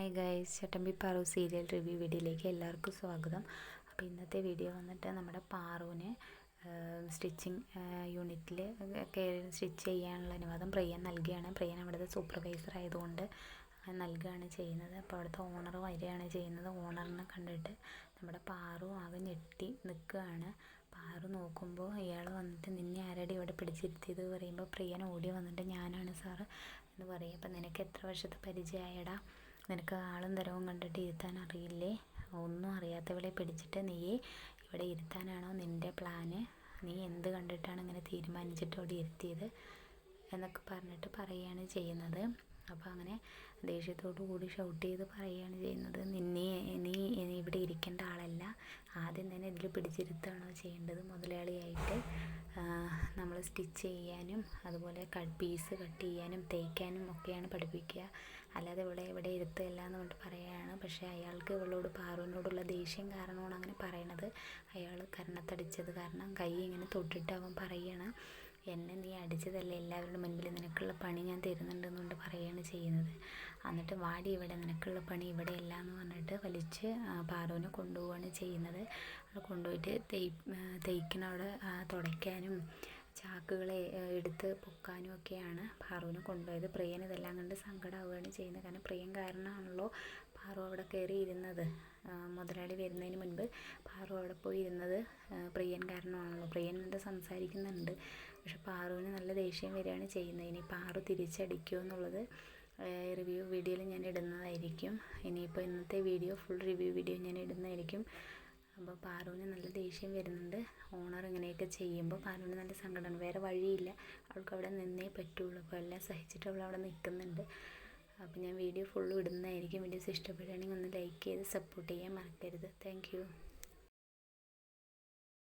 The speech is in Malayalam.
Hi guys Chattambi Paru serial review വീഡിയോയിലേക്ക് എല്ലാവർക്കും സ്വാഗതം. അപ്പോൾ ഇന്നത്തെ വീഡിയോ വന്നിട്ട് നമ്മുടെ പാറുവിന് സ്റ്റിച്ചിങ് യൂണിറ്റിൽ കയറി സ്റ്റിച്ച് ചെയ്യാനുള്ള അനുവാദം പ്രിയൻ നൽകുകയാണ്. പ്രിയൻ അവിടുത്തെ സൂപ്പർവൈസർ ആയതുകൊണ്ട് നൽകുകയാണ് ചെയ്യുന്നത്. അപ്പോൾ അവിടുത്തെ ഓണർ വരികയാണ് ചെയ്യുന്നത്. ഓണറിനെ കണ്ടിട്ട് നമ്മുടെ പാറു ആകെ ഞെട്ടി നിൽക്കുകയാണ്. പാറു നോക്കുമ്പോൾ ഇയാൾ വന്നിട്ട് നിന്നെ ആരടി ഇവിടെ പിടിച്ചിരുത്തിയത്? പറയുമ്പോൾ പ്രിയൻ ഓടി വന്നിട്ട് ഞാനാണ് സാറ് എന്ന് പറയും. അപ്പം നിനക്ക് എത്ര വർഷത്തെ പരിചയമായടാ? നിനക്ക് ആളും തരവും കണ്ടിട്ട് ഇരുത്താൻ അറിയില്ലേ ഒന്നും അറിയാത്തവളെ പിടിച്ചിട്ട് നീ ഇവിടെ ഇരുത്താനാണോ നിന്റെ പ്ലാന് നീ എന്ത് കണ്ടിട്ടാണ് ഇങ്ങനെ തീരുമാനിച്ചിട്ട് അവിടെ ഇരുത്തിയത്? എന്നൊക്കെ പറഞ്ഞിട്ട് പറയുകയാണ് ചെയ്യുന്നത്. അപ്പോൾ അങ്ങനെ ദേഷ്യത്തോടു കൂടി ഷൗട്ട് ചെയ്ത് പറയുകയാണ് ചെയ്യുന്നത്. നിന്നെ നീ ഇവിടെ പിടിച്ചിരുത്തുകയാണോ ചെയ്യേണ്ടത് മുതലാളിയായിട്ട്? നമ്മൾ സ്റ്റിച്ച് ചെയ്യാനും അതുപോലെ കട്ട് പീസ് കട്ട് ചെയ്യാനും തേക്കാനും ഒക്കെയാണ് പഠിപ്പിക്കുക. അല്ലാതെ ഇവിടെ ഇവിടെ ഇരുത്തല്ല എന്ന് പറഞ്ഞിട്ട് പറയുകയാണ്. പക്ഷേ അയാൾക്ക് ഇവളോട് പാറുവിനോടുള്ള ദേഷ്യം കാരണമാണ് അങ്ങനെ പറയണത്. അയാൾ കരണത്തടിച്ചത് കാരണം കൈ ഇങ്ങനെ തൊട്ടിട്ട് അവൻ പറയുകയാണ്. എന്നെ നീ അടിച്ചതല്ലേ? എല്ലാവരുടെ മുൻപിൽ നിനക്കുള്ള പണി ഞാൻ തരുന്നുണ്ടെന്നുകൊണ്ട് പറയുകയാണ് ചെയ്യുന്നത്. എന്നിട്ട് വാടി ഇവിടെ നിനക്കുള്ള പണി ഇവിടെ അല്ല എന്ന് പറഞ്ഞിട്ട് വലിച്ച് പാറുവിനെ കൊണ്ടുപോവുകയാണ് ചെയ്യുന്നത്. അവിടെ കൊണ്ടുപോയിട്ട് തേയ് തേയ്ക്കണ അവിടെ തുടയ്ക്കാനും ചാക്കുകളെ എടുത്ത് പൊക്കാനും ഒക്കെയാണ് പാറുവിനെ കൊണ്ടുപോയത്. പ്രിയൻ ഇതെല്ലാം കണ്ട് സങ്കടമാവുകയാണ് ചെയ്യുന്നത്. കാരണം പ്രിയൻ കാരണമാണല്ലോ പാറു അവിടെ കയറി ഇരുന്നത്. മുതലാളി വരുന്നതിന് മുൻപ് പാറു അവിടെ പോയി ഇരുന്നത് പ്രിയൻ കാരണമാണല്ലോ. പ്രിയൻ എന്നിട്ട് സംസാരിക്കുന്നുണ്ട്. പക്ഷെ പാറുവിന് നല്ല ദേഷ്യം വരികയാണ് ചെയ്യുന്നത്. ഇനി പാറു തിരിച്ചടിക്കുമോ എന്നുള്ളത് റിവ്യൂ വീഡിയോയിൽ ഞാൻ ഇടുന്നതായിരിക്കും. ഇനിയിപ്പോൾ ഇന്നത്തെ വീഡിയോ ഫുൾ റിവ്യൂ വീഡിയോ ഞാൻ ഇടുന്നതായിരിക്കും. അപ്പോൾ പാറുവിന് നല്ല ദേഷ്യം വരുന്നുണ്ട്. ഓണർ ഇങ്ങനെയൊക്കെ ചെയ്യുമ്പോൾ പാറുവിന് നല്ല സങ്കടമാണ്. വേറെ വഴിയില്ല. അവൾക്ക് അവിടെ നിന്നേ പറ്റുള്ളൂ. അപ്പോൾ എല്ലാം സഹിച്ചിട്ട് അവൾ അവിടെ നിൽക്കുന്നുണ്ട് അപ്പോൾ ഞാൻ വീഡിയോ ഫുള്ള് ഇടുന്നതായിരിക്കും. വീഡിയോസ് ഇഷ്ടപ്പെടുകയാണെങ്കിൽ ഒന്ന് ലൈക്ക് ചെയ്ത് സപ്പോർട്ട് ചെയ്യാൻ മറക്കരുത്. താങ്ക്